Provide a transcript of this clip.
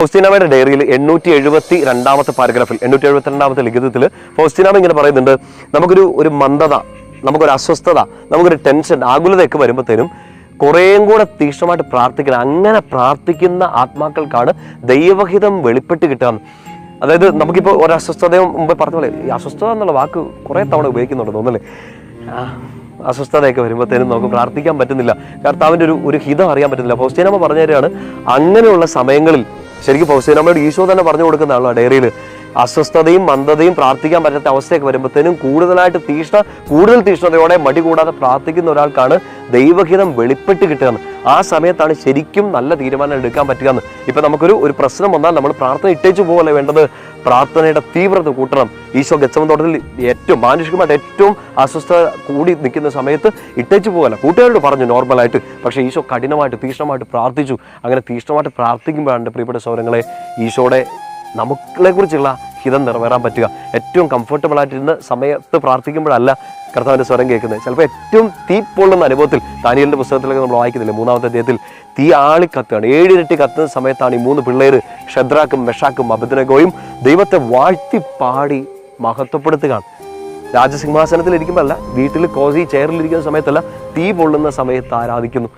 ഫൗസ്തീനാമയുടെ ഡയറിയിൽ എണ്ണൂറ്റി എഴുപത്തി രണ്ടാമത്തെ പാരഗ്രാഫിൽ എണ്ണൂറ്റി എഴുപത്തി രണ്ടാമത്തെ ലിഖിതത്തിൽ ഫൗസ്തീനാമ ഇങ്ങനെ പറയുന്നുണ്ട് നമുക്കൊരു ഒരു മന്ദത നമുക്കൊരു അസ്വസ്ഥത നമുക്കൊരു ടെൻഷൻ ആകുലതയൊക്കെ വരുമ്പോഴത്തേനും കുറേയും കൂടെ തീക്ഷണമായിട്ട് പ്രാർത്ഥിക്കണം. അങ്ങനെ പ്രാർത്ഥിക്കുന്ന ആത്മാക്കൾക്കാണ് ദൈവഹിതം വെളിപ്പെട്ട് കിട്ടുക. അതായത് നമുക്കിപ്പോൾ ഒരു അസ്വസ്ഥതയും മുമ്പ് പറഞ്ഞ പോലെ ഈ അസ്വസ്ഥത എന്നുള്ള വാക്ക് കുറേ തവണ ഉപയോഗിക്കുന്നുണ്ട് തോന്നല്ലേ അസ്വസ്ഥതയൊക്കെ വരുമ്പോഴത്തേനും നമുക്ക് പ്രാർത്ഥിക്കാൻ പറ്റുന്നില്ല. കർത്താവിന്റെ ഒരു ഒരു ഹിതം അറിയാൻ പറ്റുന്നില്ല. ഫൗസ്തീനമ്മ പറഞ്ഞു തരാണ് അങ്ങനെയുള്ള സമയങ്ങളിൽ ശരിക്കും ഫൗസ്തീനമ്മയുടെ ഈശോ തന്നെ പറഞ്ഞു കൊടുക്കുന്ന ആളാണ് ഡയറിയിൽ. അസ്വസ്ഥതയും മന്ദതയും പ്രാർത്ഥിക്കാൻ പറ്റാത്ത അവസ്ഥയൊക്കെ വരുമ്പോഴത്തേനും കൂടുതലായിട്ട് തീഷ്ണ കൂടുതൽ തീഷ്ണതയോടെ മടി കൂടാതെ പ്രാർത്ഥിക്കുന്ന ഒരാൾക്കാണ് ദൈവഹിതം വെളിപ്പെട്ട് കിട്ടുക ആ സമയത്താണ് ശരിക്കും നല്ല തീരുമാനം എടുക്കാൻ പറ്റുക എന്ന് ഇപ്പൊ നമുക്കൊരു ഒരു പ്രശ്നം വന്നാൽ നമ്മൾ പ്രാർത്ഥന ഇട്ടേച്ചു പോകല്ലേ വേണ്ടത്? പ്രാർത്ഥനയുടെ തീവ്രത കൂട്ടണം. ഈശോ ഗച്ചമൻ തോട്ടത്തിൽ ഏറ്റവും മാനുഷികമായിട്ട് ഏറ്റവും അസ്വസ്ഥ കൂടി നിൽക്കുന്ന സമയത്ത് ഇട്ടേച്ചു പോകല്ല കൂട്ടുകാരോട് പറഞ്ഞു നോർമലായിട്ട്. പക്ഷേ ഈശോ കഠിനമായിട്ട് തീഷ്ണമായിട്ട് പ്രാർത്ഥിച്ചു. അങ്ങനെ തീഷ്ണമായിട്ട് പ്രാർത്ഥിക്കുമ്പോഴാണ് പ്രിയപ്പെട്ട സൗരങ്ങളെ ഈശോയുടെ നമ്മളെ കുറിച്ചുള്ള ഹിതം നിറവേറാൻ പറ്റുക. ഏറ്റവും കംഫർട്ടബിൾ ആയിട്ടിരുന്ന് സമയത്ത് പ്രാർത്ഥിക്കുമ്പോഴല്ല കർത്താവിന്റെ സ്വരം കേൾക്കുന്നത്. ചിലപ്പോൾ ഏറ്റവും തീ പൊള്ളുന്ന അനുഭവത്തിൽ താനിയലിന്റെ പുസ്തകത്തിലൊക്കെ നമ്മൾ വായിക്കുന്നില്ല മൂന്നാമത്തെ അദ്ദേഹത്തിൽ തീ ആളി കത്തുകയാണ്. ഏഴിരട്ടി കത്തുന്ന സമയത്താണ് ഈ മൂന്ന് പിള്ളേർ ഷദ്രാക്കും മെഷാക്കും അഭിദ്രഗോയും ദൈവത്തെ വാഴ്ത്തി പാടി മഹത്വപ്പെടുത്തുകയാണ് രാജസിംഹാസനത്തിൽ ഇരിക്കുമ്പോഴല്ല വീട്ടിൽ കോസി ചെയറിലിരിക്കുന്ന സമയത്തല്ല തീ പൊള്ളുന്ന സമയത്ത് ആരാധിക്കുന്നു.